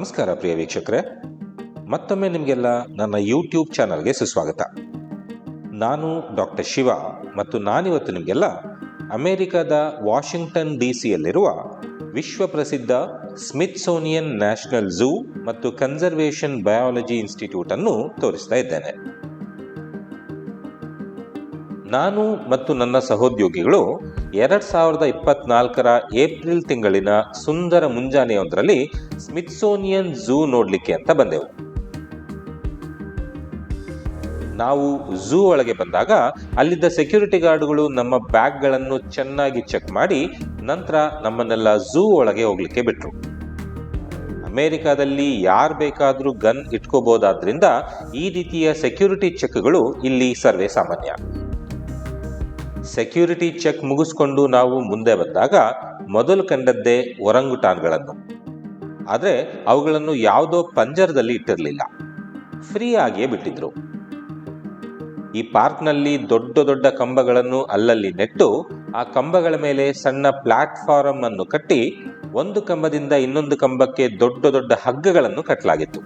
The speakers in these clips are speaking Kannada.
ನಮಸ್ಕಾರ ಪ್ರಿಯ ವೀಕ್ಷಕರೇ. ಮತ್ತೊಮ್ಮೆ ನಿಮಗೆಲ್ಲ ನನ್ನ ಯೂಟ್ಯೂಬ್ ಚಾನಲ್ಗೆ ಸುಸ್ವಾಗತ. ನಾನು ಡಾಕ್ಟರ್ ಶಿವ ಮತ್ತು ನಾನಿವತ್ತು ನಿಮಗೆಲ್ಲ ಅಮೆರಿಕದ ವಾಷಿಂಗ್ಟನ್ ಡಿ ಸಿಯಲ್ಲಿರುವ ವಿಶ್ವ ಪ್ರಸಿದ್ಧ ಸ್ಮಿತ್ಸೋನಿಯನ್ ನ್ಯಾಷನಲ್ ಝೂ ಮತ್ತು ಕನ್ಸರ್ವೇಷನ್ ಬಯಾಲಜಿ ಇನ್ಸ್ಟಿಟ್ಯೂಟನ್ನು ತೋರಿಸ್ತಾ ಇದ್ದೇನೆ. ನಾನು ಮತ್ತು ನನ್ನ ಸಹೋದ್ಯೋಗಿಗಳು ಎರಡ್ ಸಾವಿರದ ಇಪ್ಪತ್ನಾಲ್ಕರ ಏಪ್ರಿಲ್ ತಿಂಗಳಿನ ಸುಂದರ ಮುಂಜಾನೆಯೊಂದರಲ್ಲಿ ಸ್ಮಿತ್ಸೋನಿಯನ್ ಝೂ ನೋಡಲಿಕ್ಕೆ ಅಂತ ಬಂದೆವು. ನಾವು ಝೂ ಒಳಗೆ ಬಂದಾಗ ಅಲ್ಲಿದ್ದ ಸೆಕ್ಯೂರಿಟಿ ಗಾರ್ಡ್ಗಳು ನಮ್ಮ ಬ್ಯಾಗ್ಗಳನ್ನು ಚೆನ್ನಾಗಿ ಚೆಕ್ ಮಾಡಿ ನಂತರ ನಮ್ಮನ್ನೆಲ್ಲ ಝೂ ಒಳಗೆ ಹೋಗ್ಲಿಕ್ಕೆ ಬಿಟ್ರು. ಅಮೆರಿಕಾದಲ್ಲಿ ಯಾರು ಬೇಕಾದರೂ ಗನ್ ಇಟ್ಕೋಬೋದಾದ್ರಿಂದ ಈ ರೀತಿಯ ಸೆಕ್ಯೂರಿಟಿ ಚೆಕ್ಗಳು ಇಲ್ಲಿ ಸರ್ವೇ ಸಾಮಾನ್ಯ. ಸೆಕ್ಯೂರಿಟಿ ಚೆಕ್ ಮುಗಿಸ್ಕೊಂಡು ನಾವು ಮುಂದೆ ಬಂದಾಗ ಮೊದಲು ಕಂಡದ್ದೇ ಒರಂಗುಟಾನ್ಗಳನ್ನು. ಆದರೆ ಅವುಗಳನ್ನು ಯಾವುದೋ ಪಂಜರದಲ್ಲಿ ಇಟ್ಟಿರಲಿಲ್ಲ. ಫ್ರೀ ಆಗಿಯೇ ಬಿಟ್ಟಿದ್ರು. ಈ ಪಾರ್ಕ್ನಲ್ಲಿ ದೊಡ್ಡ ದೊಡ್ಡ ಕಂಬಗಳನ್ನು ಅಲ್ಲಲ್ಲಿ ನೆಟ್ಟು ಆ ಕಂಬಗಳ ಮೇಲೆ ಸಣ್ಣ ಪ್ಲಾಟ್ಫಾರಂ ಅನ್ನು ಕಟ್ಟಿ ಒಂದು ಕಂಬದಿಂದ ಇನ್ನೊಂದು ಕಂಬಕ್ಕೆ ದೊಡ್ಡ ದೊಡ್ಡ ಹಗ್ಗಗಳನ್ನು ಕಟ್ಟಲಾಗಿತ್ತು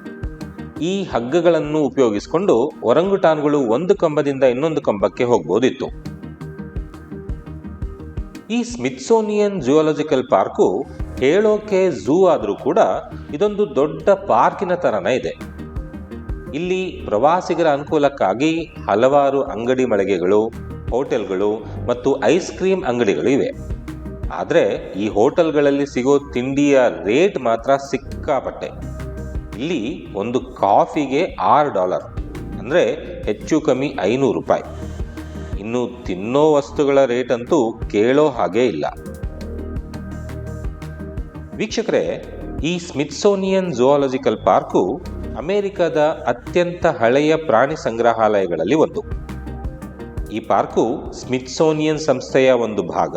ಈ ಹಗ್ಗಗಳನ್ನು ಉಪಯೋಗಿಸಿಕೊಂಡು ಒರಂಗುಟಾನ್ಗಳು ಒಂದು ಕಂಬದಿಂದ ಇನ್ನೊಂದು ಕಂಬಕ್ಕೆ ಹೋಗ್ಬೋದಿತ್ತು. ಈ ಸ್ಮಿತ್ಸೋನಿಯನ್ ಜುವಾಲಜಿಕಲ್ ಪಾರ್ಕು ಹೇಳೋಕೆ ಝೂ ಆದರೂ ಕೂಡ ಇದೊಂದು ದೊಡ್ಡ ಪಾರ್ಕಿನ ಥರನೇ ಇದೆ. ಇಲ್ಲಿ ಪ್ರವಾಸಿಗರ ಅನುಕೂಲಕ್ಕಾಗಿ ಹಲವಾರು ಅಂಗಡಿ ಮಳಿಗೆಗಳು, ಹೋಟೆಲ್ಗಳು ಮತ್ತು ಐಸ್ ಕ್ರೀಮ್ ಅಂಗಡಿಗಳು ಇವೆ. ಆದರೆ ಈ ಹೋಟೆಲ್ಗಳಲ್ಲಿ ಸಿಗೋ ತಿಂಡಿಯ ರೇಟ್ ಮಾತ್ರ ಸಿಕ್ಕಾಪಟ್ಟೆ. ಇಲ್ಲಿ ಒಂದು ಕಾಫಿಗೆ ಆರು ಡಾಲರ್, ಅಂದರೆ ಹೆಚ್ಚು ಕಮ್ಮಿ ಐನೂರು ರೂಪಾಯಿ. ಇನ್ನು ತಿನ್ನೋ ವಸ್ತುಗಳ ರೇಟ್ ಅಂತೂ ಕೇಳೋ ಹಾಗೆ ಇಲ್ಲ. ವೀಕ್ಷಕರೇ, ಈ ಸ್ಮಿತ್ಸೋನಿಯನ್ ಝುವಾಲಜಿಕಲ್ ಪಾರ್ಕು ಅಮೆರಿಕದ ಅತ್ಯಂತ ಹಳೆಯ ಪ್ರಾಣಿ ಸಂಗ್ರಹಾಲಯಗಳಲ್ಲಿ ಒಂದು. ಈ ಪಾರ್ಕು ಸ್ಮಿತ್ಸೋನಿಯನ್ ಸಂಸ್ಥೆಯ ಒಂದು ಭಾಗ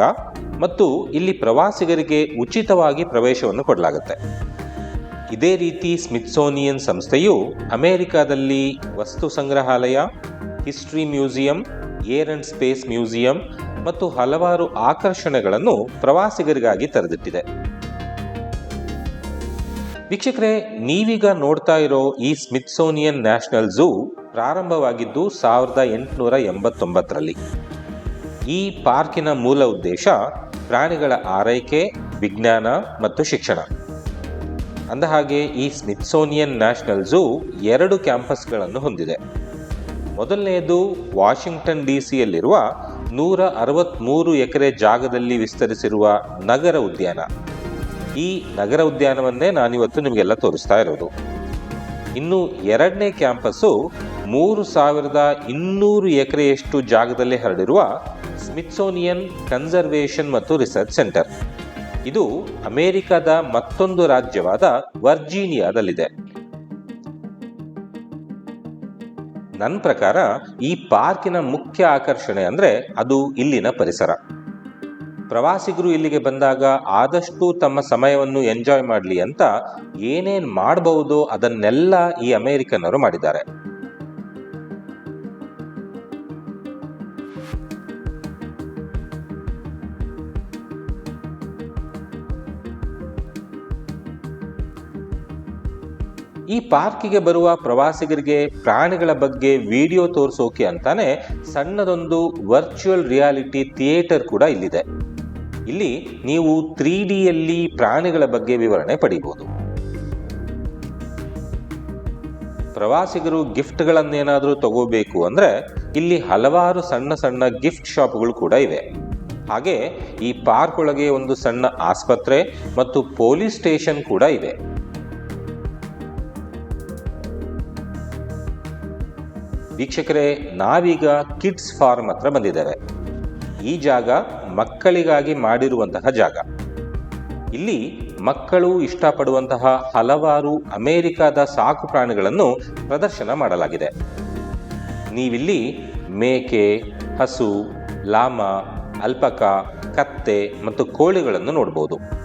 ಮತ್ತು ಇಲ್ಲಿ ಪ್ರವಾಸಿಗರಿಗೆ ಉಚಿತವಾಗಿ ಪ್ರವೇಶವನ್ನು ಕೊಡಲಾಗುತ್ತೆ. ಇದೇ ರೀತಿ ಸ್ಮಿತ್ಸೋನಿಯನ್ ಸಂಸ್ಥೆಯು ಅಮೆರಿಕಾದಲ್ಲಿ ವಸ್ತು ಸಂಗ್ರಹಾಲಯ, history museum air and space museum ಮತ್ತು ಹಲವಾರು ಆಕರ್ಷಣೆಗಳನ್ನು ಪ್ರವಾಸಿಗರಿಗಾಗಿ ತೆರೆದಿಟ್ಟಿದೆ. ವೀಕ್ಷಕರೇ, ನೀವೀಗ ನೋಡ್ತಾ ಇರೋ ಈ ಸ್ಮಿತ್ಸೋನಿಯನ್ ನ್ಯಾಷನಲ್ ಝೂ ಪ್ರಾರಂಭವಾಗಿದ್ದು ಸಾವಿರದ ಎಂಟುನೂರ ಎಂಬತ್ತೊಂಬತ್ತರಲ್ಲಿ. ಈ ಪಾರ್ಕಿನ ಮೂಲ ಉದ್ದೇಶ ಪ್ರಾಣಿಗಳ ಆರೈಕೆ, ವಿಜ್ಞಾನ ಮತ್ತು ಶಿಕ್ಷಣ. ಅಂದಹಾಗೆ ಈ ಸ್ಮಿತ್ಸೋನಿಯನ್ ನ್ಯಾಷನಲ್ ಝೂ ಎರಡು ಕ್ಯಾಂಪಸ್ಗಳನ್ನು ಹೊಂದಿದೆ. ಮೊದಲನೆಯದು ವಾಷಿಂಗ್ಟನ್ ಡಿ ಸಿಯಲ್ಲಿರುವ ನೂರ ಅರವತ್ತ್ಮೂರು ಎಕರೆ ಜಾಗದಲ್ಲಿ ವಿಸ್ತರಿಸಿರುವ ನಗರ ಉದ್ಯಾನ. ಈ ನಗರ ಉದ್ಯಾನವನ್ನೇ ನಾನಿವತ್ತು ನಿಮಗೆಲ್ಲ ತೋರಿಸ್ತಾ ಇರೋದು. ಇನ್ನು ಎರಡನೇ ಕ್ಯಾಂಪಸ್ಸು ಮೂರು ಸಾವಿರದ ಇನ್ನೂರು ಎಕರೆಯಷ್ಟು ಜಾಗದಲ್ಲಿ ಹರಡಿರುವ ಸ್ಮಿತ್ಸೋನಿಯನ್ ಕನ್ಸರ್ವೇಷನ್ ಮತ್ತು ರಿಸರ್ಚ್ ಸೆಂಟರ್. ಇದು ಅಮೆರಿಕದ ಮತ್ತೊಂದು ರಾಜ್ಯವಾದ ವರ್ಜೀನಿಯಾದಲ್ಲಿದೆ. ನನ್ನ ಪ್ರಕಾರ ಈ ಪಾರ್ಕಿನ ಮುಖ್ಯ ಆಕರ್ಷಣೆ ಅಂದರೆ ಅದು ಇಲ್ಲಿನ ಪರಿಸರ. ಪ್ರವಾಸಿಗರು ಇಲ್ಲಿಗೆ ಬಂದಾಗ ಆದಷ್ಟು ತಮ್ಮ ಸಮಯವನ್ನು ಎಂಜಾಯ್ ಮಾಡಲಿ ಅಂತ ಏನೇನು ಮಾಡಬಹುದೋ ಅದನ್ನೆಲ್ಲ ಈ ಅಮೇರಿಕನ್ನರು ಮಾಡಿದ್ದಾರೆ. ಈ ಪಾರ್ಕಿಗೆ ಬರುವ ಪ್ರವಾಸಿಗರಿಗೆ ಪ್ರಾಣಿಗಳ ಬಗ್ಗೆ ವಿಡಿಯೋ ತೋರಿಸೋಕೆ ಅಂತಾನೆ ಸಣ್ಣದೊಂದು ವರ್ಚುವಲ್ ರಿಯಾಲಿಟಿ ಥಿಯೇಟರ್ ಕೂಡ ಇಲ್ಲಿದೆ. ಇಲ್ಲಿ ನೀವು ತ್ರೀ ಡಿಯಲ್ಲಿ ಪ್ರಾಣಿಗಳ ಬಗ್ಗೆ ವಿವರಣೆ ಪಡಿಬಹುದು ಪ್ರವಾಸಿಗರು ಗಿಫ್ಟ್ಗಳನ್ನೇನಾದರೂ ತಗೋಬೇಕು ಅಂದರೆ ಇಲ್ಲಿ ಹಲವಾರು ಸಣ್ಣ ಸಣ್ಣ ಗಿಫ್ಟ್ ಶಾಪ್ಗಳು ಕೂಡ ಇವೆ. ಹಾಗೆ ಈ ಪಾರ್ಕ್ ಒಳಗೆ ಒಂದು ಸಣ್ಣ ಆಸ್ಪತ್ರೆ ಮತ್ತು ಪೊಲೀಸ್ ಸ್ಟೇಷನ್ ಕೂಡ ಇದೆ. ವೀಕ್ಷಕರೇ, ನಾವೀಗ ಕಿಡ್ಸ್ ಫಾರ್ಮ್ ಹತ್ರ ಬಂದಿದ್ದೇವೆ. ಈ ಜಾಗ ಮಕ್ಕಳಿಗಾಗಿ ಮಾಡಿರುವಂತಹ ಜಾಗ. ಇಲ್ಲಿ ಮಕ್ಕಳು ಇಷ್ಟಪಡುವಂತಹ ಹಲವಾರು ಅಮೇರಿಕಾದ ಸಾಕು ಪ್ರಾಣಿಗಳನ್ನು ಪ್ರದರ್ಶನ ಮಾಡಲಾಗಿದೆ. ನೀವಿಲ್ಲಿ ಮೇಕೆ, ಹಸು, ಲಾಮ, ಅಲ್ಪಕ, ಕತ್ತೆ ಮತ್ತು ಕೋಳಿಗಳನ್ನು ನೋಡಬಹುದು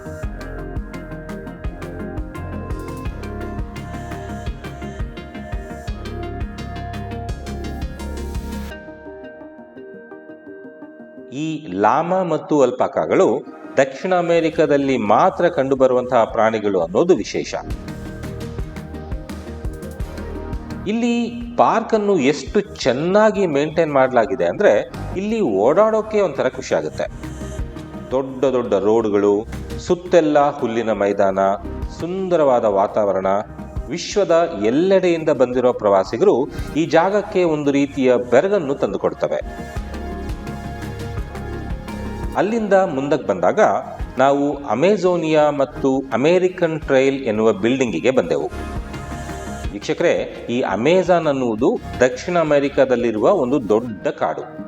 ಲಾಮ ಮತ್ತು ಅಲ್ಪಾಕಾಗಳು ದಕ್ಷಿಣ ಅಮೆರಿಕದಲ್ಲಿ ಮಾತ್ರ ಕಂಡುಬರುವಂತಹ ಪ್ರಾಣಿಗಳು ಅನ್ನೋದು ವಿಶೇಷ. ಇಲ್ಲಿ ಪಾರ್ಕನ್ನು ಎಷ್ಟು ಚೆನ್ನಾಗಿ ಮೇಂಟೈನ್ ಮಾಡಲಾಗಿದೆ ಅಂದರೆ ಇಲ್ಲಿ ಓಡಾಡೋಕೆ ಒಂಥರ ಖುಷಿ ಆಗುತ್ತೆ. ದೊಡ್ಡ ದೊಡ್ಡ ರೋಡ್ಗಳು, ಸುತ್ತೆಲ್ಲ ಹುಲ್ಲಿನ ಮೈದಾನ, ಸುಂದರವಾದ ವಾತಾವರಣ, ವಿಶ್ವದ ಎಲ್ಲೆಡೆಯಿಂದ ಬಂದಿರೋ ಪ್ರವಾಸಿಗರು ಈ ಜಾಗಕ್ಕೆ ಒಂದು ರೀತಿಯ ಬೆರಗನ್ನು ತಂದುಕೊಡ್ತವೆ. ಅಲ್ಲಿಂದ ಮುಂದಕ್ಕೆ ಬಂದಾಗ ನಾವು ಅಮೆಜೋನಿಯಾ ಮತ್ತು ಅಮೇರಿಕನ್ ಟ್ರೈಲ್ ಎನ್ನುವ ಬಿಲ್ಡಿಂಗಿಗೆ ಬಂದೆವು. ವೀಕ್ಷಕರೇ, ಈ ಅಮೆಜಾನ್ ಅನ್ನುವುದು ದಕ್ಷಿಣ ಅಮೆರಿಕಾದಲ್ಲಿರುವ ಒಂದು ದೊಡ್ಡ ಕಾಡು.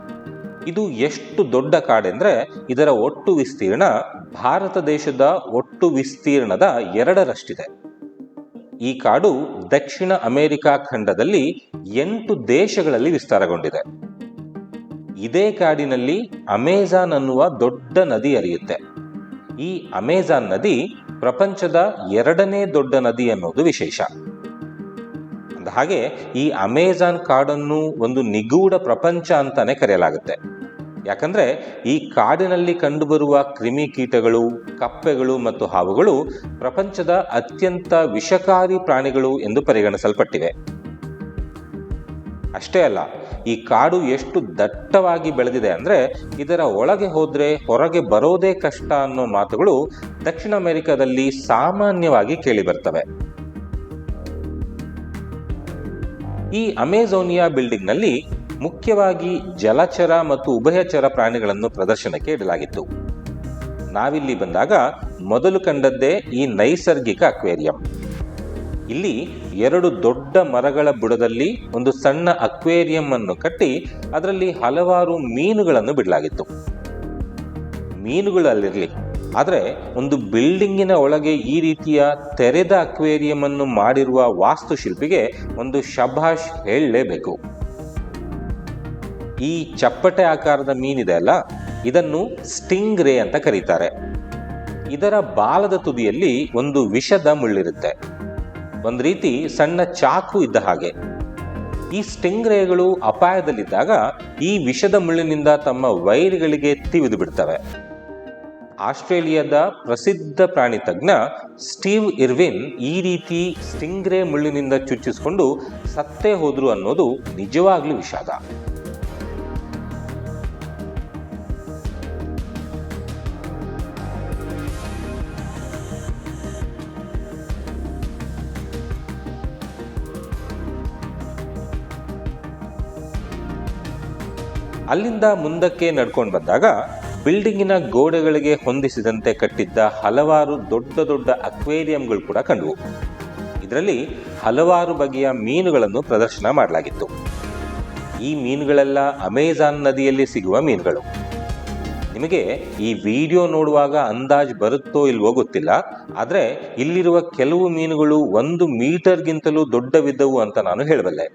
ಇದು ಎಷ್ಟು ದೊಡ್ಡ ಕಾಡೆಂದರೆ ಇದರ ಒಟ್ಟು ವಿಸ್ತೀರ್ಣ ಭಾರತ ದೇಶದ ಒಟ್ಟು ವಿಸ್ತೀರ್ಣದ ಎರಡರಷ್ಟಿದೆ. ಈ ಕಾಡು ದಕ್ಷಿಣ ಅಮೆರಿಕಾ ಖಂಡದಲ್ಲಿ ಎಂಟು ದೇಶಗಳಲ್ಲಿ ವಿಸ್ತಾರಗೊಂಡಿದೆ. ಇದೇ ಕಾಡಿನಲ್ಲಿ ಅಮೆಜಾನ್ ಅನ್ನುವ ದೊಡ್ಡ ನದಿ ಹರಿಯುತ್ತೆ. ಈ ಅಮೆಜಾನ್ ನದಿ ಪ್ರಪಂಚದ ಎರಡನೇ ದೊಡ್ಡ ನದಿ ಅನ್ನೋದು ವಿಶೇಷ. ಹಾಗೆ ಈ ಅಮೆಜಾನ್ ಕಾಡನ್ನು ಒಂದು ನಿಗೂಢ ಪ್ರಪಂಚ ಅಂತಾನೆ ಕರೆಯಲಾಗುತ್ತೆ. ಯಾಕಂದ್ರೆ ಈ ಕಾಡಿನಲ್ಲಿ ಕಂಡುಬರುವ ಕ್ರಿಮಿಕೀಟಗಳು ಕಪ್ಪೆಗಳು ಮತ್ತು ಹಾವುಗಳು ಪ್ರಪಂಚದ ಅತ್ಯಂತ ವಿಷಕಾರಿ ಪ್ರಾಣಿಗಳು ಎಂದು ಪರಿಗಣಿಸಲ್ಪಟ್ಟಿವೆ. ಅಷ್ಟೇ ಅಲ್ಲ, ಈ ಕಾಡು ಎಷ್ಟು ದಟ್ಟವಾಗಿ ಬೆಳೆದಿದೆ ಅಂದರೆ ಇದರ ಒಳಗೆ ಹೋದರೆ ಹೊರಗೆ ಬರೋದೇ ಕಷ್ಟ ಅನ್ನೋ ಮಾತುಗಳು ದಕ್ಷಿಣ ಅಮೆರಿಕದಲ್ಲಿ ಸಾಮಾನ್ಯವಾಗಿ ಕೇಳಿಬರ್ತವೆ ಈ ಅಮೆಜೋನಿಯಾ ಬಿಲ್ಡಿಂಗ್ನಲ್ಲಿ ಮುಖ್ಯವಾಗಿ ಜಲಚರ ಮತ್ತು ಉಭಯಚರ ಪ್ರಾಣಿಗಳನ್ನು ಪ್ರದರ್ಶನಕ್ಕೆ ಇಡಲಾಗಿತ್ತು. ನಾವಿಲ್ಲಿ ಬಂದಾಗ ಮೊದಲು ಕಂಡದ್ದೇ ಈ ನೈಸರ್ಗಿಕ ಅಕ್ವೇರಿಯಂ. ಇಲ್ಲಿ ಎರಡು ದೊಡ್ಡ ಮರಗಳ ಬುಡದಲ್ಲಿ ಒಂದು ಸಣ್ಣ ಅಕ್ವೇರಿಯಂ ಅನ್ನು ಕಟ್ಟಿ ಅದರಲ್ಲಿ ಹಲವಾರು ಮೀನುಗಳನ್ನು ಬಿಡಲಾಗಿತ್ತು. ಮೀನುಗಳಲ್ಲಿರಲಿ, ಆದರೆ ಒಂದು ಬಿಲ್ಡಿಂಗಿನ ಒಳಗೆ ಈ ರೀತಿಯ ತೆರೆದ ಅಕ್ವೇರಿಯಂ ಅನ್ನು ಮಾಡಿರುವ ವಾಸ್ತುಶಿಲ್ಪಿಗೆ ಒಂದು ಶಭಾಷ್ ಹೇಳಲೇಬೇಕು. ಈ ಚಪ್ಪಟೆ ಆಕಾರದ ಮೀನಿದೆ ಅಲ್ಲ, ಇದನ್ನು ಸ್ಟಿಂಗ್ ರೇ ಅಂತ ಕರೀತಾರೆ. ಇದರ ಬಾಲದ ತುದಿಯಲ್ಲಿ ಒಂದು ವಿಷದ ಮುಳ್ಳಿರುತ್ತೆ. ಒಂದು ರೀತಿ ಸಣ್ಣ ಚಾಕು ಇದ್ದ ಹಾಗೆ. ಈ ಸ್ಟಿಂಗ್ ರೇಗಳು ಅಪಾಯದಲ್ಲಿದ್ದಾಗ ಈ ವಿಷದ ಮುಳ್ಳಿನಿಂದ ತಮ್ಮ ವೈರ್ಗಳಿಗೆ ತಿವಿದು ಬಿಡ್ತವೆ. ಆಸ್ಟ್ರೇಲಿಯಾದ ಪ್ರಸಿದ್ಧ ಪ್ರಾಣಿ ತಜ್ಞ ಸ್ಟೀವ್ ಇರ್ವಿನ್ ಈ ರೀತಿ ಸ್ಟಿಂಗ್ರೇ ಮುಳ್ಳಿನಿಂದ ಚುಚ್ಚಿಸಿಕೊಂಡು ಸತ್ತೇ ಹೋದ್ರು ಅನ್ನೋದು ನಿಜವಾಗ್ಲೂ ವಿಷಾದ. ಅಲ್ಲಿಂದ ಮುಂದಕ್ಕೆ ನಡ್ಕೊಂಡು ಬಂದಾಗ ಬಿಲ್ಡಿಂಗಿನ ಗೋಡೆಗಳಿಗೆ ಹೊಂದಿಸಿದಂತೆ ಕಟ್ಟಿದ್ದ ಹಲವಾರು ದೊಡ್ಡ ದೊಡ್ಡ ಅಕ್ವೇರಿಯಂಗಳು ಕೂಡ ಕಂಡವು. ಇದರಲ್ಲಿ ಹಲವಾರು ಬಗೆಯ ಮೀನುಗಳನ್ನು ಪ್ರದರ್ಶನ ಮಾಡಲಾಗಿತ್ತು. ಈ ಮೀನುಗಳೆಲ್ಲ ಅಮೆಜಾನ್ ನದಿಯಲ್ಲಿ ಸಿಗುವ ಮೀನುಗಳು. ನಿಮಗೆ ಈ ವಿಡಿಯೋ ನೋಡುವಾಗ ಅಂದಾಜ್ ಬರುತ್ತೋ ಇಲ್ವೋ ಗೊತ್ತಿಲ್ಲ, ಆದರೆ ಇಲ್ಲಿರುವ ಕೆಲವು ಮೀನುಗಳು ಒಂದು ಮೀಟರ್ಗಿಂತಲೂ ದೊಡ್ಡವಿದ್ದವು ಅಂತ ನಾನು ಹೇಳಬಲ್ಲೆ.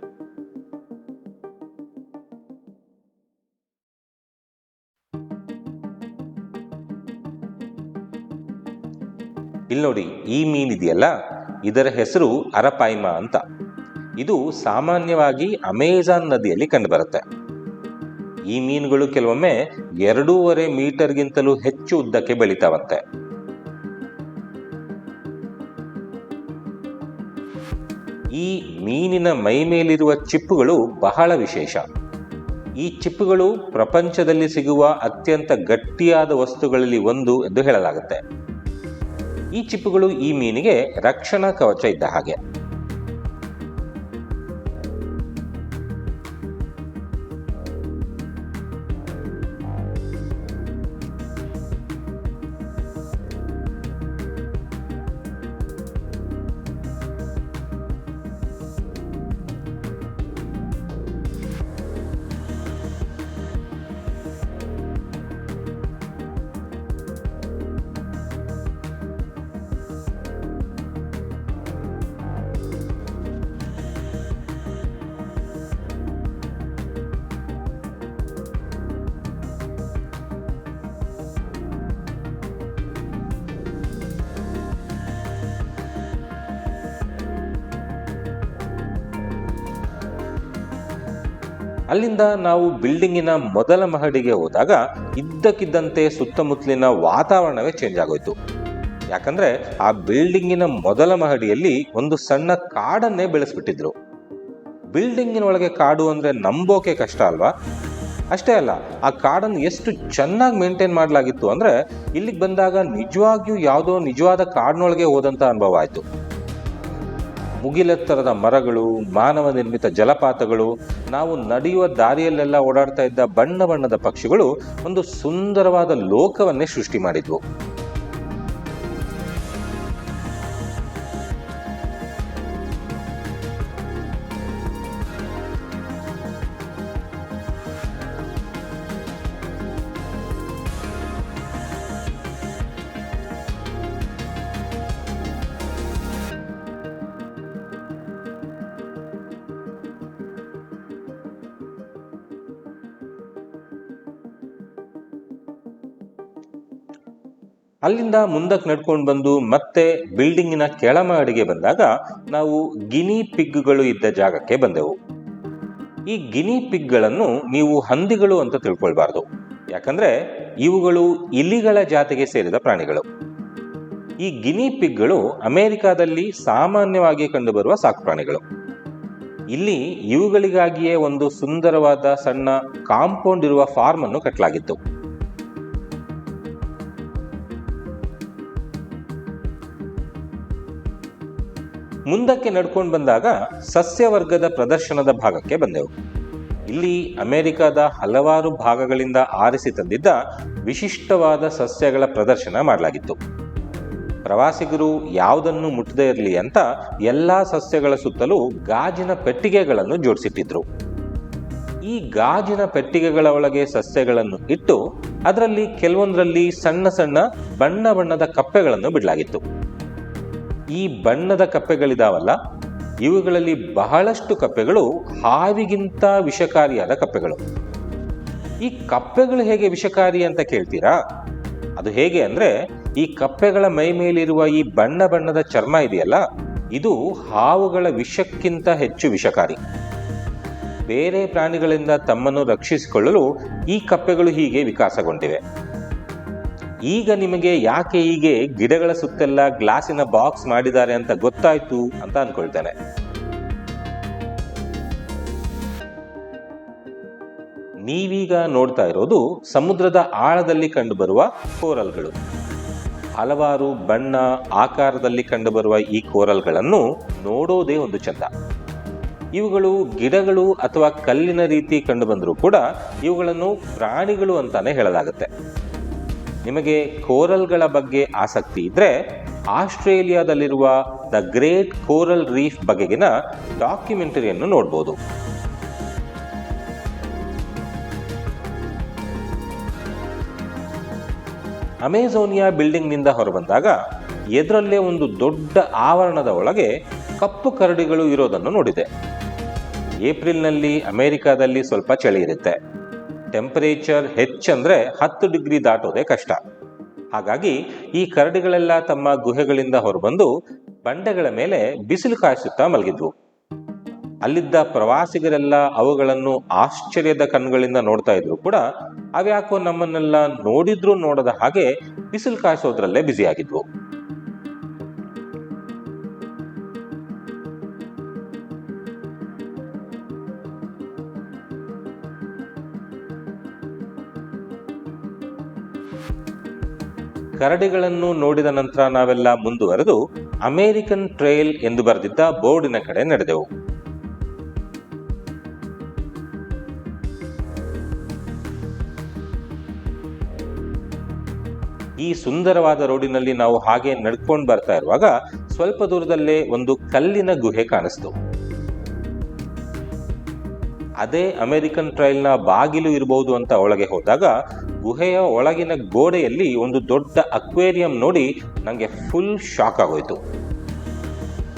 ಇಲ್ಲಿ ನೋಡಿ ಈ ಮೀನಿದೆಯಲ್ಲ? ಇದರ ಹೆಸರು ಅರಪಾಯ್ಮ ಅಂತ. ಇದು ಸಾಮಾನ್ಯವಾಗಿ ಅಮೆಜಾನ್ ನದಿಯಲ್ಲಿ ಕಂಡುಬರುತ್ತೆ. ಈ ಮೀನುಗಳು ಕೆಲವೊಮ್ಮೆ ಎರಡೂವರೆ ಮೀಟರ್ಗಿಂತಲೂ ಹೆಚ್ಚು ಉದ್ದಕ್ಕೆ ಬೆಳಿತಾವಂತೆ. ಈ ಮೀನಿನ ಮೈ ಮೇಲಿರುವ ಚಿಪ್ಪುಗಳು ಬಹಳ ವಿಶೇಷ. ಈ ಚಿಪ್ಪುಗಳು ಪ್ರಪಂಚದಲ್ಲಿ ಸಿಗುವ ಅತ್ಯಂತ ಗಟ್ಟಿಯಾದ ವಸ್ತುಗಳಲ್ಲಿ ಒಂದು ಎಂದು ಹೇಳಲಾಗುತ್ತೆ. ಈ ಚಿಪ್ಪುಗಳು ಈ ಮೀನಿಗೆ ರಕ್ಷಣಾ ಕವಚ ಇದ್ದ ಹಾಗೆ. ಅಲ್ಲಿಂದ ನಾವು ಬಿಲ್ಡಿಂಗಿನ ಮೊದಲ ಮಹಡಿಗೆ ಹೋದಾಗ ಇದ್ದಕ್ಕಿದ್ದಂತೆ ಸುತ್ತಮುತ್ತಲಿನ ವಾತಾವರಣವೇ ಚೇಂಜ್ ಆಗೋಯ್ತು. ಯಾಕಂದ್ರೆ ಆ ಬಿಲ್ಡಿಂಗಿನ ಮೊದಲ ಮಹಡಿಯಲ್ಲಿ ಒಂದು ಸಣ್ಣ ಕಾಡನ್ನೇ ಬೆಳೆಸ್ಬಿಟ್ಟಿದ್ರು. ಬಿಲ್ಡಿಂಗಿನೊಳಗೆ ಕಾಡು ಅಂದ್ರೆ ನಂಬೋಕೆ ಕಷ್ಟ ಅಲ್ವಾ? ಅಷ್ಟೇ ಅಲ್ಲ, ಆ ಕಾಡನ್ನು ಎಷ್ಟು ಚೆನ್ನಾಗಿ ಮೇಂಟೈನ್ ಮಾಡಲಾಗಿತ್ತು ಅಂದ್ರೆ ಇಲ್ಲಿಗೆ ಬಂದಾಗ ನಿಜವಾಗಿಯೂ ಯಾವುದೋ ನಿಜವಾದ ಕಾಡಿನೊಳಗೆ ಹೋದಂತ ಅನುಭವ ಆಯಿತು. ಮುಗಿಲೆತ್ತರದ ಮರಗಳು, ಮಾನವ ನಿರ್ಮಿತ ಜಲಪಾತಗಳು, ನಾವು ನಡೆಯುವ ದಾರಿಯಲ್ಲೆಲ್ಲ ಓಡಾಡ್ತಾ ಇದ್ದ ಬಣ್ಣ ಬಣ್ಣದ ಪಕ್ಷಿಗಳು ಒಂದು ಸುಂದರವಾದ ಲೋಕವನ್ನೇ ಸೃಷ್ಟಿ ಮಾಡಿದ್ವು. ಅಲ್ಲಿಂದ ಮುಂದಕ್ಕೆ ನಡ್ಕೊಂಡು ಬಂದು ಮತ್ತೆ ಬಿಲ್ಡಿಂಗಿನ ಕೆಳಮಹಡಿಗೆ ಬಂದಾಗ ನಾವು ಗಿನಿ ಪಿಗ್ಗಳು ಇದ್ದ ಜಾಗಕ್ಕೆ ಬಂದೆವು. ಈ ಗಿನಿ ಪಿಗ್ಗಳನ್ನು ನೀವು ಹಂದಿಗಳು ಅಂತ ತಿಳ್ಕೊಳ್ಬಾರ್ದು. ಯಾಕಂದ್ರೆ ಇವುಗಳು ಇಲಿಗಳ ಜಾತಿಗೆ ಸೇರಿದ ಪ್ರಾಣಿಗಳು. ಈ ಗಿನಿ ಪಿಗ್ಗಳು ಅಮೆರಿಕಾದಲ್ಲಿ ಸಾಮಾನ್ಯವಾಗಿ ಕಂಡುಬರುವ ಸಾಕು ಪ್ರಾಣಿಗಳು. ಇಲ್ಲಿ ಇವುಗಳಿಗಾಗಿಯೇ ಒಂದು ಸುಂದರವಾದ ಸಣ್ಣ ಕಾಂಪೌಂಡ್ ಇರುವ ಫಾರ್ಮ್ ಅನ್ನು ಕಟ್ಟಲಾಗಿತ್ತು ಮುಂದಕ್ಕೆ ನಡ್ಕೊಂಡು ಬಂದಾಗ ಸಸ್ಯವರ್ಗದ ಪ್ರದರ್ಶನದ ಭಾಗಕ್ಕೆ ಬಂದೆವು. ಇಲ್ಲಿ ಅಮೆರಿಕದ ಹಲವಾರು ಭಾಗಗಳಿಂದ ಆರಿಸಿ ತಂದಿದ್ದ ವಿಶಿಷ್ಟವಾದ ಸಸ್ಯಗಳ ಪ್ರದರ್ಶನ ಮಾಡಲಾಗಿತ್ತು. ಪ್ರವಾಸಿಗರು ಯಾವುದನ್ನು ಮುಟ್ಟದೇ ಇರಲಿ ಅಂತ ಎಲ್ಲ ಸಸ್ಯಗಳ ಸುತ್ತಲೂ ಗಾಜಿನ ಪೆಟ್ಟಿಗೆಗಳನ್ನು ಜೋಡಿಸಿಟ್ಟಿದ್ರು. ಈ ಗಾಜಿನ ಪೆಟ್ಟಿಗೆಗಳ ಒಳಗೆ ಸಸ್ಯಗಳನ್ನು ಇಟ್ಟು, ಅದರಲ್ಲಿ ಕೆಲವೊಂದರಲ್ಲಿ ಸಣ್ಣ ಸಣ್ಣ ಬಣ್ಣ ಬಣ್ಣದ ಕಪ್ಪೆಗಳನ್ನು ಬಿಡಲಾಗಿತ್ತು. ಈ ಬಣ್ಣದ ಕಪ್ಪೆಗಳಿದಾವಲ್ಲ, ಇವುಗಳಲ್ಲಿ ಬಹಳಷ್ಟು ಕಪ್ಪೆಗಳು ಹಾವಿಗಿಂತ ವಿಷಕಾರಿಯಾದ ಕಪ್ಪೆಗಳು. ಈ ಕಪ್ಪೆಗಳು ಹೇಗೆ ವಿಷಕಾರಿ ಅಂತ ಕೇಳ್ತೀರಾ? ಅದು ಹೇಗೆ ಅಂದ್ರೆ, ಈ ಕಪ್ಪೆಗಳ ಮೈ ಮೇಲಿರುವ ಈ ಬಣ್ಣ ಬಣ್ಣದ ಚರ್ಮ ಇದೆಯಲ್ಲ, ಇದು ಹಾವುಗಳ ವಿಷಕ್ಕಿಂತ ಹೆಚ್ಚು ವಿಷಕಾರಿ. ಬೇರೆ ಪ್ರಾಣಿಗಳಿಂದ ತಮ್ಮನ್ನು ರಕ್ಷಿಸಿಕೊಳ್ಳಲು ಈ ಕಪ್ಪೆಗಳು ಹೀಗೆ ವಿಕಾಸಗೊಂಡಿವೆ. ಈಗ ನಿಮಗೆ ಯಾಕೆ ಹೀಗೆ ಗಿಡಗಳ ಸುತ್ತೆಲ್ಲ ಗ್ಲಾಸಿನ ಬಾಕ್ಸ್ ಮಾಡಿದ್ದಾರೆ ಅಂತ ಗೊತ್ತಾಯ್ತು ಅಂತ ಅನ್ಕೊಳ್ತೇನೆ. ನೀವೀಗ ನೋಡ್ತಾ ಇರೋದು ಸಮುದ್ರದ ಆಳದಲ್ಲಿ ಕಂಡುಬರುವ ಕೋರಲ್ಗಳು. ಹಲವಾರು ಬಣ್ಣ ಆಕಾರದಲ್ಲಿ ಕಂಡುಬರುವ ಈ ಕೋರಲ್ಗಳನ್ನು ನೋಡೋದೇ ಒಂದು ಚಂದ. ಇವುಗಳು ಗಿಡಗಳು ಅಥವಾ ಕಲ್ಲಿನ ರೀತಿ ಕಂಡುಬಂದರೂ ಕೂಡ ಇವುಗಳನ್ನು ಪ್ರಾಣಿಗಳು ಅಂತಾನೆ ಹೇಳಲಾಗುತ್ತೆ. ನಿಮಗೆ ಕೋರಲ್ಗಳ ಬಗ್ಗೆ ಆಸಕ್ತಿ ಇದ್ದರೆ ಆಸ್ಟ್ರೇಲಿಯಾದಲ್ಲಿರುವ ದ ಗ್ರೇಟ್ ಕೋರಲ್ ರೀಫ್ ಬಗೆಗಿನ ಡಾಕ್ಯುಮೆಂಟರಿಯನ್ನು ನೋಡ್ಬೋದು. ಅಮೆಝೋನಿಯಾ ಬಿಲ್ಡಿಂಗ್ನಿಂದ ಹೊರಬಂದಾಗ ಎದರಲ್ಲೇ ಒಂದು ದೊಡ್ಡ ಆವರಣದ ಒಳಗೆ ಕಪ್ಪು ಕರಡಿಗಳು ಇರೋದನ್ನು ನೋಡಿದೆ. ಏಪ್ರಿಲ್ನಲ್ಲಿ ಅಮೆರಿಕಾದಲ್ಲಿ ಸ್ವಲ್ಪ ಚಳಿ ಇರುತ್ತೆ. ಟೆಂಪರೇಚರ್ ಹೆಚ್ಚಂದ್ರೆ ಹತ್ತು ಡಿಗ್ರಿ ದಾಟೋದೇ ಕಷ್ಟ. ಹಾಗಾಗಿ ಈ ಕರಡಿಗಳೆಲ್ಲ ತಮ್ಮ ಗುಹೆಗಳಿಂದ ಹೊರಬಂದು ಬಂಡೆಗಳ ಮೇಲೆ ಬಿಸಿಲು ಕಾಯಿಸುತ್ತಾ ಮಲಗಿದ್ವು. ಅಲ್ಲಿದ್ದ ಪ್ರವಾಸಿಗರೆಲ್ಲ ಅವುಗಳನ್ನು ಆಶ್ಚರ್ಯದ ಕಣ್ಗಳಿಂದ ನೋಡ್ತಾ ಇದ್ರು ಕೂಡ ಅವ್ಯಾಕೋ ನಮ್ಮನ್ನೆಲ್ಲ ನೋಡಿದ್ರು ನೋಡದ ಹಾಗೆ ಬಿಸಿಲು ಕಾಯಿಸೋದ್ರಲ್ಲೇ ಬ್ಯುಸಿಯಾಗಿದ್ವು ಕರಡಿಗಳನ್ನು ನೋಡಿದ ನಂತರ ನಾವೆಲ್ಲ ಮುಂದುವರೆದು ಅಮೇರಿಕನ್ ಟ್ರೇಲ್ ಎಂದು ಬರೆದಿದ್ದ ಬೋರ್ಡಿನ ಕಡೆ ನಡೆದೆವು. ಈ ಸುಂದರವಾದ ರೋಡಿನಲ್ಲಿ ನಾವು ಹಾಗೆ ನಡ್ಕೊಂಡು ಬರ್ತಾ ಇರುವಾಗ ಸ್ವಲ್ಪ ದೂರದಲ್ಲೇ ಒಂದು ಕಲ್ಲಿನ ಗುಹೆ ಕಾಣಿಸ್ತು. ಅದೇ ಅಮೆರಿಕನ್ ಟ್ರೈಲ್ನ ಬಾಗಿಲು ಇರಬಹುದು ಅಂತ ಒಳಗೆ ಹೋದಾಗ ಗುಹೆಯ ಒಳಗಿನ ಗೋಡೆಯಲ್ಲಿ ಒಂದು ದೊಡ್ಡ ಅಕ್ವೇರಿಯಂ ನೋಡಿ ನನಗೆ ಫುಲ್ ಶಾಕ್ ಆಗೋಯ್ತು.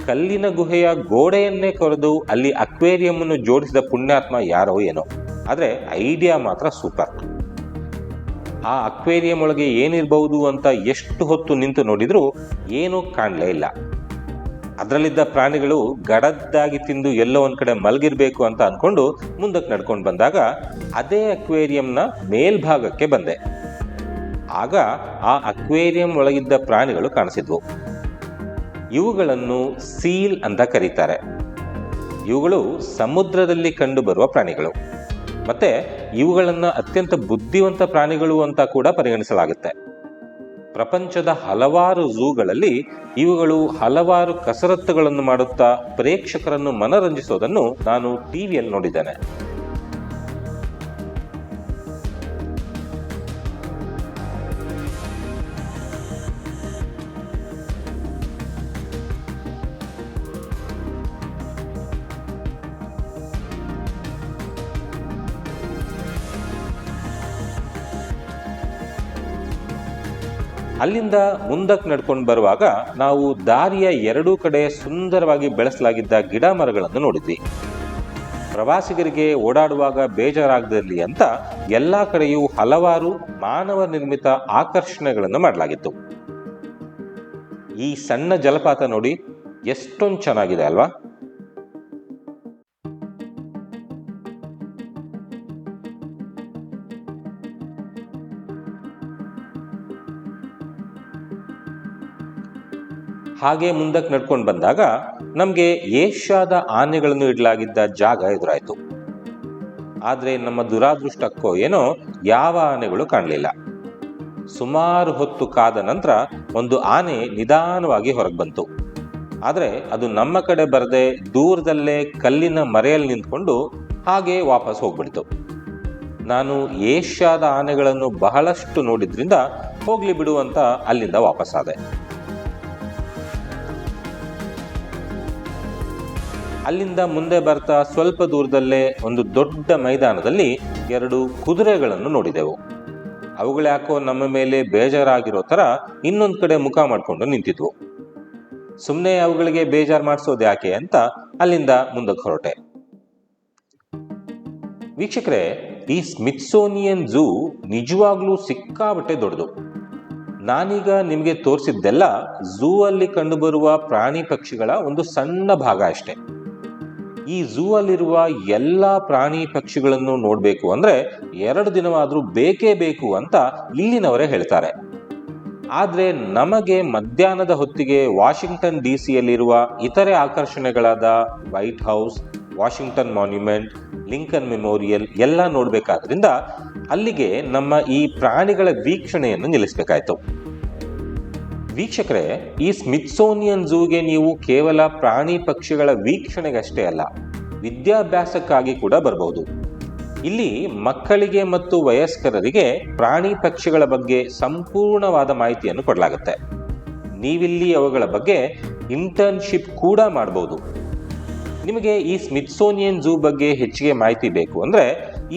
ಕಲ್ಲಿನ ಗುಹೆಯ ಗೋಡೆಯನ್ನೇ ಕೊರೆದು ಅಲ್ಲಿ ಅಕ್ವೇರಿಯಂ ಅನ್ನು ಜೋಡಿಸಿದ ಪುಣ್ಯಾತ್ಮ ಯಾರೋ ಏನೋ. ಆದರೆ ಐಡಿಯಾ ಮಾತ್ರ ಸೂಪರ್ ಆ ಅಕ್ವೇರಿಯಂ ಒಳಗೆ ಏನಿರಬಹುದು ಅಂತ ಎಷ್ಟು ಹೊತ್ತು ನಿಂತು ನೋಡಿದ್ರೂ ಏನೂ ಕಾಣಲೇ ಇಲ್ಲ. ಅದರಲ್ಲಿದ್ದ ಪ್ರಾಣಿಗಳು ಗಡದ್ದಾಗಿ ತಿಂದು ಎಲ್ಲೋ ಒಂದು ಕಡೆ ಮಲಗಿರ್ಬೇಕು ಅಂತ ಅನ್ಕೊಂಡು ಮುಂದಕ್ಕೆ ನಡ್ಕೊಂಡು ಬಂದಾಗ ಅದೇ ಅಕ್ವೇರಿಯಂನ ಮೇಲ್ಭಾಗಕ್ಕೆ ಬಂದೆ. ಆಗ ಆ ಅಕ್ವೇರಿಯಂ ಒಳಗಿದ್ದ ಪ್ರಾಣಿಗಳು ಕಾಣಿಸಿದ್ವು. ಇವುಗಳನ್ನು ಸೀಲ್ ಅಂತ ಕರೀತಾರೆ. ಇವುಗಳು ಸಮುದ್ರದಲ್ಲಿ ಕಂಡುಬರುವ ಪ್ರಾಣಿಗಳು. ಮತ್ತೆ ಇವುಗಳನ್ನು ಅತ್ಯಂತ ಬುದ್ಧಿವಂತ ಪ್ರಾಣಿಗಳು ಅಂತ ಕೂಡ ಪರಿಗಣಿಸಲಾಗುತ್ತೆ. ಪ್ರಪಂಚದ ಹಲವಾರು ಝೂಗಳಲ್ಲಿ ಇವುಗಳು ಹಲವಾರು ಕಸರತ್ತುಗಳನ್ನು ಮಾಡುತ್ತಾ ಪ್ರೇಕ್ಷಕರನ್ನು ಮನರಂಜಿಸೋದನ್ನು ನಾನು ಟಿವಿಯಲ್ಲಿ ನೋಡಿದ್ದೇನೆ. ಅಲ್ಲಿಂದ ಮುಂದಕ್ಕೆ ನಡ್ಕೊಂಡು ಬರುವಾಗ ನಾವು ದಾರಿಯ ಎರಡೂ ಕಡೆ ಸುಂದರವಾಗಿ ಬೆಳೆಸಲಾಗಿದ್ದ ಗಿಡ ಮರಗಳನ್ನು ನೋಡಿದ್ವಿ. ಪ್ರವಾಸಿಗರಿಗೆ ಓಡಾಡುವಾಗ ಬೇಜಾರಾಗದಿರಲಿ ಅಂತ ಎಲ್ಲ ಕಡೆಯೂ ಹಲವಾರು ಮಾನವ ನಿರ್ಮಿತ ಆಕರ್ಷಣೆಗಳನ್ನು ಮಾಡಲಾಗಿತ್ತು. ಈ ಸಣ್ಣ ಜಲಪಾತ ನೋಡಿ ಎಷ್ಟೊಂದು ಚೆನ್ನಾಗಿದೆ ಅಲ್ವಾ? ಹಾಗೆ ಮುಂದಕ್ಕೆ ನಡ್ಕೊಂಡು ಬಂದಾಗ ನಮಗೆ ಏಷ್ಯಾದ ಆನೆಗಳನ್ನು ಇಡಲಾಗಿದ್ದ ಜಾಗ ಎದುರಾಯಿತು. ಆದರೆ ನಮ್ಮ ದುರಾದೃಷ್ಟಕ್ಕೋ ಏನೋ ಯಾವ ಆನೆಗಳು ಕಾಣಲಿಲ್ಲ. ಸುಮಾರು ಹೊತ್ತು ಕಾದ ನಂತರ ಒಂದು ಆನೆ ನಿಧಾನವಾಗಿ ಹೊರಗೆ ಬಂತು. ಆದರೆ ಅದು ನಮ್ಮ ಕಡೆ ಬರದೆ ದೂರದಲ್ಲೇ ಕಲ್ಲಿನ ಮರೆಯಲ್ಲಿ ನಿಂತ್ಕೊಂಡು ಹಾಗೆ ವಾಪಸ್ ಹೋಗ್ಬಿಡ್ತು. ನಾನು ಏಷ್ಯಾದ ಆನೆಗಳನ್ನು ಬಹಳಷ್ಟು ನೋಡಿದ್ರಿಂದ ಹೋಗ್ಲಿ ಬಿಡು ಅಂತ ಅಲ್ಲಿಂದ ವಾಪಸ್ ಅಲ್ಲಿಂದ ಮುಂದೆ ಬರ್ತಾ ಸ್ವಲ್ಪ ದೂರದಲ್ಲೇ ಒಂದು ದೊಡ್ಡ ಮೈದಾನದಲ್ಲಿ ಎರಡು ಕುದುರೆಗಳನ್ನು ನೋಡಿದೆವು. ಅವುಗಳ್ಯಾಕೋ ನಮ್ಮ ಮೇಲೆ ಬೇಜಾರಾಗಿರೋ ಥರ ಇನ್ನೊಂದು ಕಡೆ ಮುಖ ಮಾಡಿಕೊಂಡು ನಿಂತಿದ್ವು. ಸುಮ್ಮನೆ ಅವುಗಳಿಗೆ ಬೇಜಾರು ಮಾಡಿಸೋದು ಯಾಕೆ ಅಂತ ಅಲ್ಲಿಂದ ಮುಂದಕ್ಕೆ ಹೊರಟೆ. ವೀಕ್ಷಕರೇ, ಈ ಸ್ಮಿತ್ಸೋನಿಯನ್ ಝೂ ನಿಜವಾಗ್ಲೂ ಸಿಕ್ಕಾಬಟ್ಟೆ ದೊಡ್ಡದು. ನಾನೀಗ ನಿಮಗೆ ತೋರಿಸಿದ್ದೆಲ್ಲ ಝೂ ಅಲ್ಲಿ ಕಂಡುಬರುವ ಪ್ರಾಣಿ ಪಕ್ಷಿಗಳ ಒಂದು ಸಣ್ಣ ಭಾಗ ಅಷ್ಟೇ. ಈ ಝೂ ಅಲ್ಲಿರುವ ಎಲ್ಲ ಪ್ರಾಣಿ ಪಕ್ಷಿಗಳನ್ನು ನೋಡಬೇಕು ಅಂದ್ರೆ ಎರಡು ದಿನವಾದರೂ ಬೇಕೇ ಬೇಕು ಅಂತ ಇಲ್ಲಿನವರೇ ಹೇಳ್ತಾರೆ. ಆದರೆ ನಮಗೆ ಮಧ್ಯಾಹ್ನದ ಹೊತ್ತಿಗೆ ವಾಷಿಂಗ್ಟನ್ ಡಿ ಸಿಯಲ್ಲಿರುವ ಇತರೆ ಆಕರ್ಷಣೆಗಳಾದ White House, Washington monument, Lincoln memorial ಎಲ್ಲ ನೋಡಬೇಕಾದ್ರಿಂದ ಅಲ್ಲಿಗೆ ನಮ್ಮ ಈ ಪ್ರಾಣಿಗಳ ವೀಕ್ಷಣೆಯನ್ನು ನಿಲ್ಲಿಸಬೇಕಾಯ್ತು. ವೀಕ್ಷಕರೇ, ಈ ಸ್ಮಿತ್ಸೋನಿಯನ್ ಝೂಗೆ ನೀವು ಕೇವಲ ಪ್ರಾಣಿ ಪಕ್ಷಿಗಳ ವೀಕ್ಷಣೆಗಷ್ಟೇ ಅಲ್ಲ, ವಿದ್ಯಾಭ್ಯಾಸಕ್ಕಾಗಿ ಕೂಡ ಬರಬಹುದು ಇಲ್ಲಿ ಮಕ್ಕಳಿಗೆ ಮತ್ತು ವಯಸ್ಕರರಿಗೆ ಪ್ರಾಣಿ ಪಕ್ಷಿಗಳ ಬಗ್ಗೆ ಸಂಪೂರ್ಣವಾದ ಮಾಹಿತಿಯನ್ನು ಕೊಡಲಾಗುತ್ತೆ. ನೀವಿಲ್ಲಿ ಅವುಗಳ ಬಗ್ಗೆ ಇಂಟರ್ನ್ಶಿಪ್ ಕೂಡ ಮಾಡಬಹುದು ನಿಮಗೆ ಈ ಸ್ಮಿತ್ಸೋನಿಯನ್ ಝೂ ಬಗ್ಗೆ ಹೆಚ್ಚಿಗೆ ಮಾಹಿತಿ ಬೇಕು ಅಂದರೆ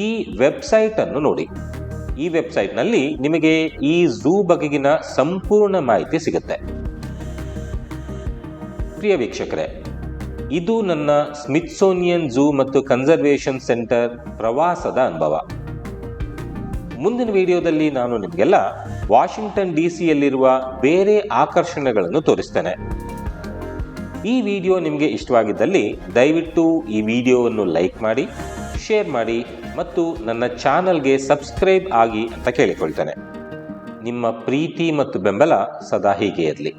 ಈ ವೆಬ್ಸೈಟನ್ನು ನೋಡಿ. ಈ ವೆಬ್ಸೈಟ್ನಲ್ಲಿ ನಿಮಗೆ ಈ ಝೂ ಬಗೆಗಿನ ಸಂಪೂರ್ಣ ಮಾಹಿತಿ ಸಿಗುತ್ತೆ. ಪ್ರಿಯ ವೀಕ್ಷಕರೇ, ಇದು ನನ್ನ ಸ್ಮಿತ್ಸೋನಿಯನ್ ಝೂ ಮತ್ತು ಕನ್ಸರ್ವೇಷನ್ ಸೆಂಟರ್ ಪ್ರವಾಸದ ಅನುಭವ. ಮುಂದಿನ ವಿಡಿಯೋದಲ್ಲಿ ನಾನು ನಿಮಗೆಲ್ಲ ವಾಷಿಂಗ್ಟನ್ ಡಿ ಸಿಯಲ್ಲಿರುವ ಬೇರೆ ಆಕರ್ಷಣೆಗಳನ್ನು ತೋರಿಸ್ತೇನೆ. ಈ ವಿಡಿಯೋ ನಿಮಗೆ ಇಷ್ಟವಾಗಿದ್ದಲ್ಲಿ ದಯವಿಟ್ಟು ಈ ವಿಡಿಯೋವನ್ನು ಲೈಕ್ ಮಾಡಿ, ಶೇರ್ ಮಾಡಿ ಮತ್ತು ನನ್ನ ಚಾನಲ್ಗೆ ಸಬ್ಸ್ಕ್ರೈಬ್ ಆಗಿ ಅಂತ ಕೇಳಿಕೊಳ್ತೇನೆ. ನಿಮ್ಮ ಪ್ರೀತಿ ಮತ್ತು ಬೆಂಬಲ ಸದಾ ಹೀಗೆ ಇರಲಿ.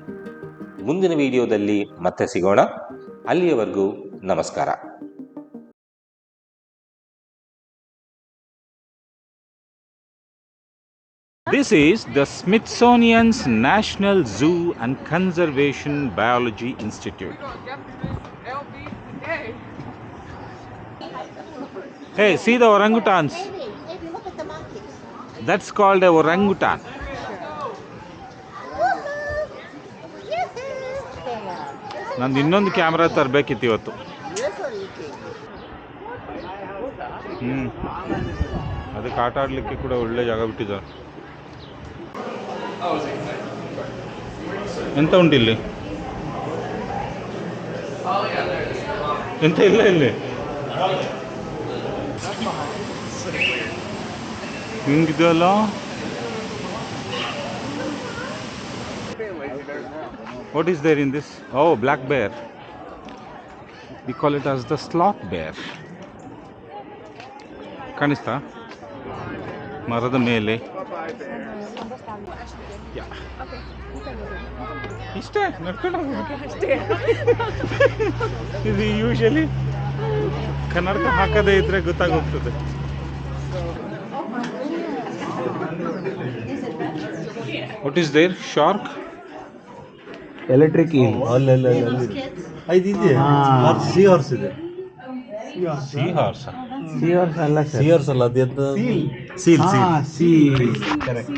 ಮುಂದಿನ ವಿಡಿಯೋದಲ್ಲಿ ಮತ್ತೆ ಸಿಗೋಣ. ಅಲ್ಲಿಯವರೆಗೂ ನಮಸ್ಕಾರ. This is the Smithsonian's National Zoo and Conservation Biology Institute. Hey, see the orangutans? That's called a orangutan. ನಂದು ಇನ್ನೊಂದು ಕ್ಯಾಮ್ರಾ ತರಬೇಕಿತ್ತು ಇವತ್ತು ಹ್ಞೂ ಅದಕ್ಕೆ ಆಟ ಆಡಲಿಕ್ಕೆ ಕೂಡ ಒಳ್ಳೆ ಜಾಗ ಬಿಟ್ಟಿದ್ದಾರೆ ಎಂತ ಉಂಟು ಇಲ್ಲಿ ಎಂತ ಇಲ್ಲ ಇಲ್ಲಿ ಹಿಂಗಿದೆಯಲ್ಲ What is there in this? Oh, black bear. We call it as the sloth bear. ಕಾಣಿಸ್ತಾ ಮರದ ಮೇಲೆ Yeah. ಇಷ್ಟೇ ನಡ್ಕೊಂಡು. ಇದು ಯೂಶಲಿ ಕನ್ನಡಕ ಹಾಕದೇ ಇದ್ರೆ ಗೊತ್ತಾಗೋಗ್ತದೆ. What is there shark electric ಇದೆ. ಸಿ ಹಾರ್ಸ್ ಇದೆ. ಸಿ ಹಾರ್ಸ್ ಸಿ ಹಾರ್ಸ್ ಅಲ್ಲ ಸಿ ಹಾರ್ಸ್ ಅಲ್ಲ ಅದು ಸೀಲ್ ಸೀಲ್ ಸೀಲ್ ಸಿ